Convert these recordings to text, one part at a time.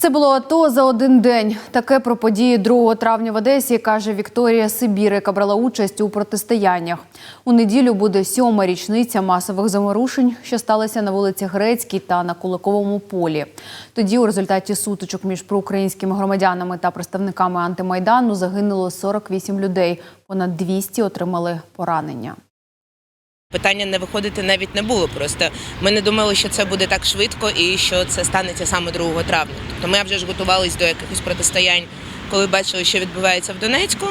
Це було АТО за один день. Таке про події 2 травня в Одесі каже Вікторія Сибір, яка брала участь у протистояннях. У неділю буде сьома річниця масових заморушень, що сталися на вулиці Грецькій та на Куликовому полі. Тоді у результаті сутичок між проукраїнськими громадянами та представниками антимайдану загинуло 48 людей. Понад 200 отримали поранення. Питання не виходити навіть не було. Просто ми не думали, що це буде так швидко і що це станеться саме 2 травня. Тобто ми вже ж готувалися до якихось протистоянь, коли бачили, що відбувається в Донецьку.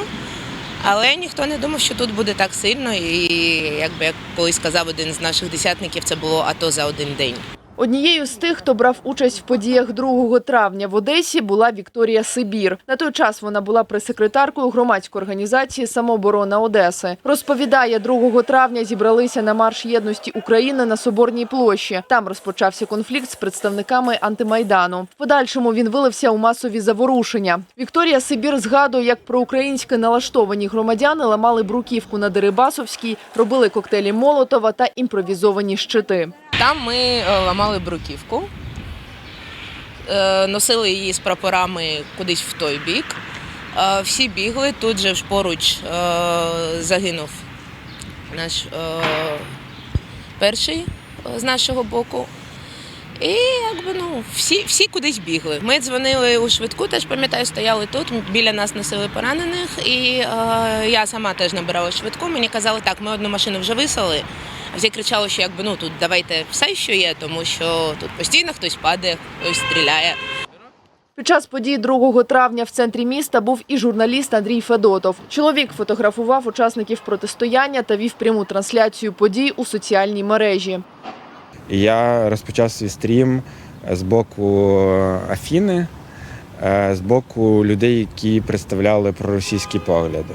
Але ніхто не думав, що тут буде так сильно. І якби як колись сказав один з наших десятників, це було АТО за один день. Однією з тих, хто брав участь в подіях 2 травня в Одесі, була Вікторія Сибір. На той час вона була прес-секретаркою громадської організації Самооборона Одеси. Розповідає, 2 травня зібралися на марш єдності України на Соборній площі. Там розпочався конфлікт з представниками антимайдану. В подальшому він вилився у масові заворушення. Вікторія Сибір згадує, як проукраїнськи налаштовані громадяни ламали бруківку на Дерибасовській, робили коктейлі Молотова та імпровізовані щити. Там ми е, ламали бруківку, е, носили її з прапорами кудись в той бік. Е, Всі бігли, тут же поруч загинув наш перший з нашого боку. І якби ну всі, всі кудись бігли. Ми дзвонили у швидку, теж пам'ятаю, стояли тут. Біля нас носили поранених, і е, я сама теж набирала швидку. Мені казали, так, ми одну машину вже висели. Всі кричали, що якби ну тут давайте все, що є, тому що тут постійно хтось падає, хтось стріляє. Під час подій 2 травня в центрі міста був і журналіст Андрій Федотов. Чоловік фотографував учасників протистояння та вів пряму трансляцію подій у соціальній мережі. Я розпочав свій стрім з боку Афіни, е, з боку людей, які представляли проросійські погляди.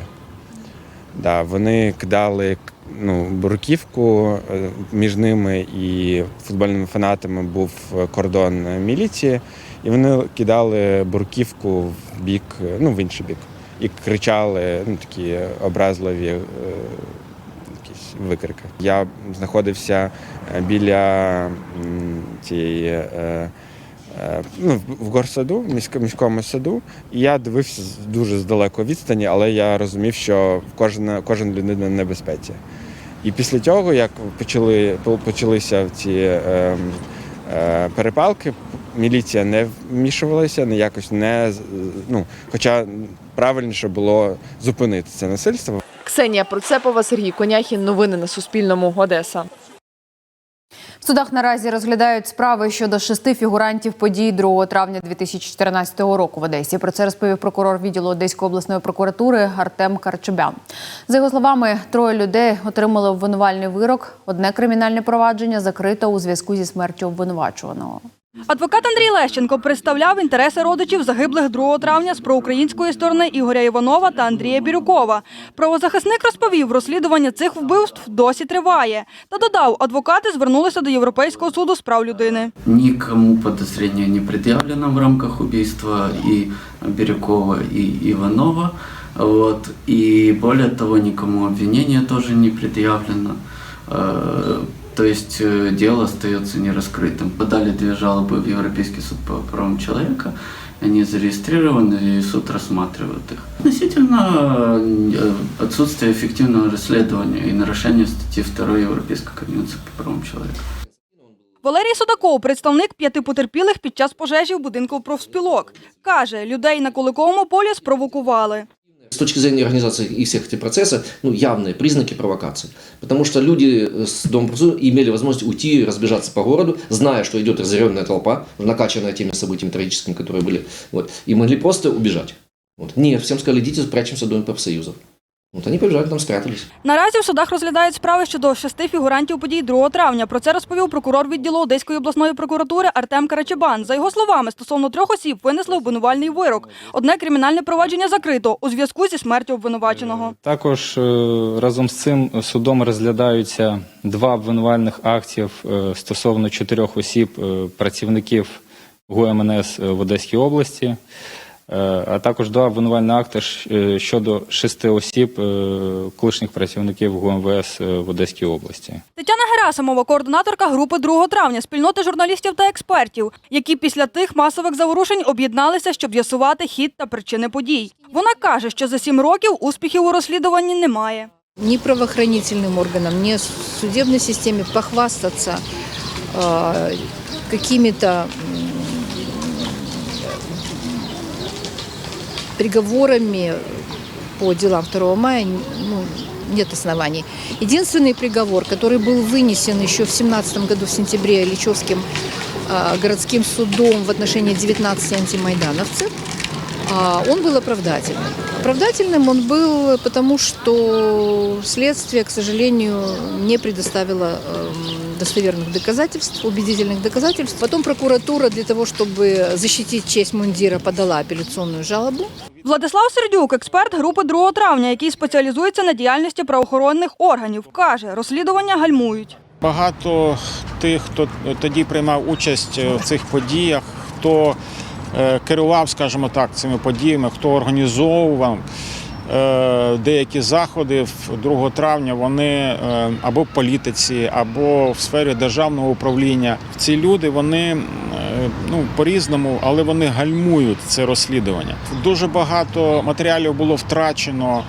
Да, вони кидали ну, бурківку, е, між ними і футбольними фанатами був кордон міліції, і вони кидали бурківку в бік, е, ну, в інший бік. І кричали ну, такі образливі е, якісь викрики. Я знаходився е, біля цієї. Е, Ну, в горсаду, в місько- міському саду, і я дивився дуже з далекої відстані, але я розумів, що кожна, кожен людина в небезпеці. І після цього, як почали, почалися ці е, е, перепалки, міліція не вмішувалася, не якось не ну, хоча правильніше було зупинити це насильство. Ксенія Процепова, Сергій Коняхін. Новини на Суспільному. Одеса. Судах наразі розглядають справи щодо шести фігурантів подій 2 травня 2014 року в Одесі. Про це розповів прокурор відділу Одеської обласної прокуратури Артем Карчебян. За його словами, троє людей отримали обвинувальний вирок. Одне кримінальне провадження закрито у зв'язку зі смертю обвинувачуваного. Адвокат Андрій Лещенко представляв інтереси родичів загиблих 2 травня з проукраїнської сторони Ігоря Іванова та Андрія Бірюкова. Правозахисник розповів, розслідування цих вбивств досі триває. Та додав, адвокати звернулися до Європейського суду з прав людини. Никому подозрение не предъявлено в рамках убийства и Бирюкова, и Иванова. Вот. И более того, никому обвинение тоже не предъявлено. Э, То есть э, дело остается нераскрытым. Подали две жалобы в Европейский суд по правам человека. Они зарегистрированы, и суд рассматривает их. Относительно э, отсутствия эффективного расследования и нарушения статьи 2 Европейской конвенции по правам человека. Валерій Судаков, представник п'яти потерпілих під час пожежі в будинку профспілок. Каже, людей на Куликовому полі спровокували. С точки зрения организации и всех этих процессов, ну, явные признаки провокации. Потому что люди с Домом правосудия имели возможность уйти, разбежаться по городу, зная, что идет разъяренная толпа, накачанная теми событиями трагическими, которые были, вот, и могли просто убежать. Вот. Нет, всем сказали, идите, спрячемся в Доме профсоюзов. Вот они побежали, там спрятались. Наразі в судах розглядають справи щодо шести фігурантів подій 2 травня. Про це розповів прокурор відділу Одеської обласної прокуратури Артем Карачебан. За його словами, стосовно трьох осіб винесли обвинувальний вирок. Одне кримінальне провадження закрито у зв'язку зі смертю обвинуваченого. Також е, разом з цим судом розглядаються два обвинувальних актів е, стосовно чотирьох осіб, е, працівників ГУМНС в Одеській області. Е, а також два обвинувальні акти е, щодо шести осіб, е, колишніх працівників ГУМВС в Одеській області. Тетяна Герасимова, координаторка групи 2 травня, спільноти журналістів та експертів, які після тих масових заворушень об'єдналися, щоб з'ясувати хід та причини подій. Вона каже, що за сім років успіхів у розслідуванні немає. ни правоохранительным органам, ни судебной системе похвастаться э, какими-то приговорами по делам 2 мая ну, нет оснований. Единственный приговор, который был вынесен еще в 2017 году в сентябре Ильичевским э, городским судом в отношении 19 антимайдановцев, а, он был оправдательным. Оправдательным он был потому, что следствие, к сожалению, не предоставило эм, достоверных доказательств, убедительных доказательств. Потом прокуратура для того, чтобы защитить честь мундира, подала апелляционную жалобу. Владислав Сердюк, експерт групи 2 травня, який спеціалізується на діяльності правоохоронних органів, каже, розслідування гальмують. Багато тих, хто тоді приймав участь в цих подіях, хто е, керував, скажімо так, цими подіями, хто організовував е, деякі заходи в 2 травня, вони е, або в політиці, або в сфері державного управління. Ці люди вони е, ну, по-різному, але вони гальмують це розслідування. Дуже багато матеріалів було втрачено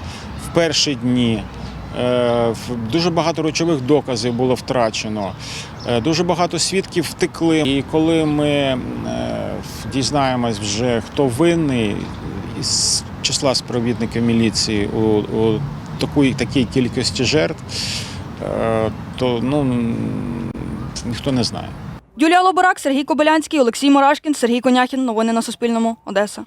в перші дні. Е, Дуже багато речових доказів було втрачено, е, дуже багато свідків втекли. І коли ми е, дізнаємось вже, хто винний із числа співробітників міліції у, у такій, такій кількості жертв, е, то ну, ніхто не знає. Юлія Лоборак, Сергій Кобилянський, Олексій Мурашкін, Сергій Коняхін. Новини на Суспільному. Одеса.